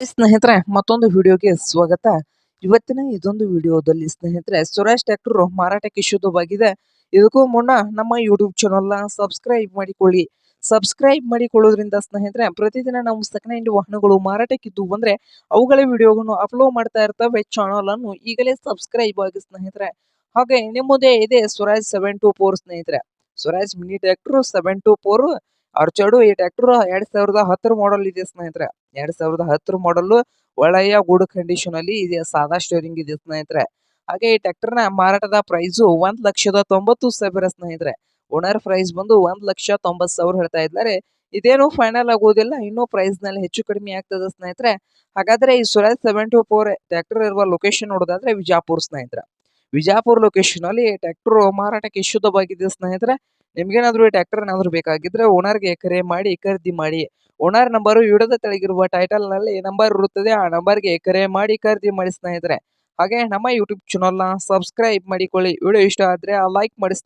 ಸ್ನೇಹಿತರೆ, ಮತ್ತೊಂದು ವಿಡಿಯೋಗೆ ಸ್ವಾಗತ. ಇವತ್ತಿನ ಇದೊಂದು ವಿಡಿಯೋದಲ್ಲಿ ಸ್ನೇಹಿತರೆ ಸ್ವರಾಜ್ ಟ್ರ್ಯಾಕ್ಟರ್ ಮಾರಾಟಕ್ಕೆ ಶುದ್ಧವಾಗಿದೆ. ಇದಕ್ಕೂ ಮುನ್ನ ನಮ್ಮ ಯೂಟ್ಯೂಬ್ ಚಾನಲ್ನ ಸಬ್ಸ್ಕ್ರೈಬ್ ಮಾಡಿಕೊಳ್ಳಿ. ಸಬ್ಸ್ಕ್ರೈಬ್ ಮಾಡಿಕೊಳ್ಳೋದ್ರಿಂದ ಸ್ನೇಹಿತರೆ, ಪ್ರತಿದಿನ ನಾವು ಸೆಕೆಂಡ್ ಹ್ಯಾಂಡ್ ವಾಹನಗಳು ಮಾರಾಟಕ್ಕಿದ್ದು ಬಂದ್ರೆ, ಅವುಗಳ ವಿಡಿಯೋಗಳನ್ನು ಅಪ್ಲೋಡ್ ಮಾಡ್ತಾ ಇರ್ತವೆ ಚಾನಲ್ ಅನ್ನು. ಈಗಲೇ ಸಬ್ಸ್ಕ್ರೈಬ್ ಆಗಿ ಸ್ನೇಹಿತರೆ. ಹಾಗೆ ನಿಮ್ಮದೇ ಇದೆ ಸ್ವರಾಜ್ ಸೆವೆನ್ ಸ್ನೇಹಿತರೆ. ಸ್ವರಾಜ್ ಮಿನಿ ಟ್ರ್ಯಾಕ್ಟರ್ ಸೆವೆನ್ ಅರ್ಚಡು ಈ ಟ್ರ್ಯಾಕ್ಟರ್ ಎರಡ್ ಸಾವಿರದ ಹತ್ತರ ಮಾಡೆಲ್ ಇದೆ ಸ್ನೇಹಿತರೆ. ಎರಡ್ ಸಾವಿರದ ಹತ್ತರ ಮಾಡಲ್ ಒಳ್ಳೆಯ ಗುಡ್ ಕಂಡೀಷನ್ ಅಲ್ಲಿ ಇದೆ, ಸಾದಾ ಸ್ಟೇರಿಂಗ್ ಇದೆ ಸ್ನೇಹಿತರೆ. ಹಾಗೆ ಈ ಟ್ರ್ಯಾಕ್ಟರ್ನ ಮಾರಾಟದ ಪ್ರೈಸ್ ಒಂದ್ ಲಕ್ಷದ ತೊಂಬತ್ತು ಸಾವಿರ ಸ್ನೇಹಿತರೆ. ಓನರ್ ಪ್ರೈಸ್ ಬಂದು ಒಂದ್ ಲಕ್ಷ ತೊಂಬತ್ ಸಾವಿರ ಹೇಳ್ತಾ ಇದ್ದಾರೆ. ಇದೇನು ಫೈನಲ್ ಆಗುವುದಿಲ್ಲ ಇನ್ನೂ ಪ್ರೈಸ್ನಲ್ಲಿ ಹೆಚ್ಚು ಕಡಿಮೆ ಆಗ್ತದೆ ಸ್ನೇಹಿತರೆ. ಹಾಗಾದ್ರೆ ಈ Swaraj seven two four tractor ಇರುವ ಲೊಕೇಶನ್ ನೋಡೋದಾದ್ರೆ ವಿಜಾಪುರ್ ಸ್ನೇಹಿತರೆ. ವಿಜಾಪುರ್ ಲೊಕೇಶನ್ ಅಲ್ಲಿ ಟ್ರ್ಯಾಕ್ಟರ್ ಮಾರಾಟಕ್ಕೆ ಶುದ್ಧವಾಗಿದೆ ಸ್ನೇಹಿತರೆ. ನಿಮ್ಗೇನಾದ್ರೂ ಈ ಟ್ರ್ಯಾಕ್ಟರ್ ಏನಾದ್ರು ಬೇಕಾಗಿದ್ರೆ ಓನರ್ಗೆ ಕರೆ ಮಾಡಿ, ಖರೀದಿ ಮಾಡಿ. ಓನರ್ ನಂಬರ್ ವಿಡಿಯೋದ ತೆಳಗಿರುವ ಟೈಟಲ್ನಲ್ಲಿ ನಂಬರ್ ಇರುತ್ತದೆ. ಆ ನಂಬರ್ಗೆ ಕರೆ ಮಾಡಿ, ಖರೀದಿ ಮಾಡಿ ಸ್ನೇಹಿತರೆ. ಹಾಗೆ ನಮ್ಮ ಯೂಟ್ಯೂಬ್ ಚಾನಲ್ನ ಸಬ್ಸ್ಕ್ರೈಬ್ ಮಾಡಿಕೊಳ್ಳಿ. ವಿಡಿಯೋ ಇಷ್ಟ ಆದ್ರೆ ಲೈಕ್ ಮಾಡಿ.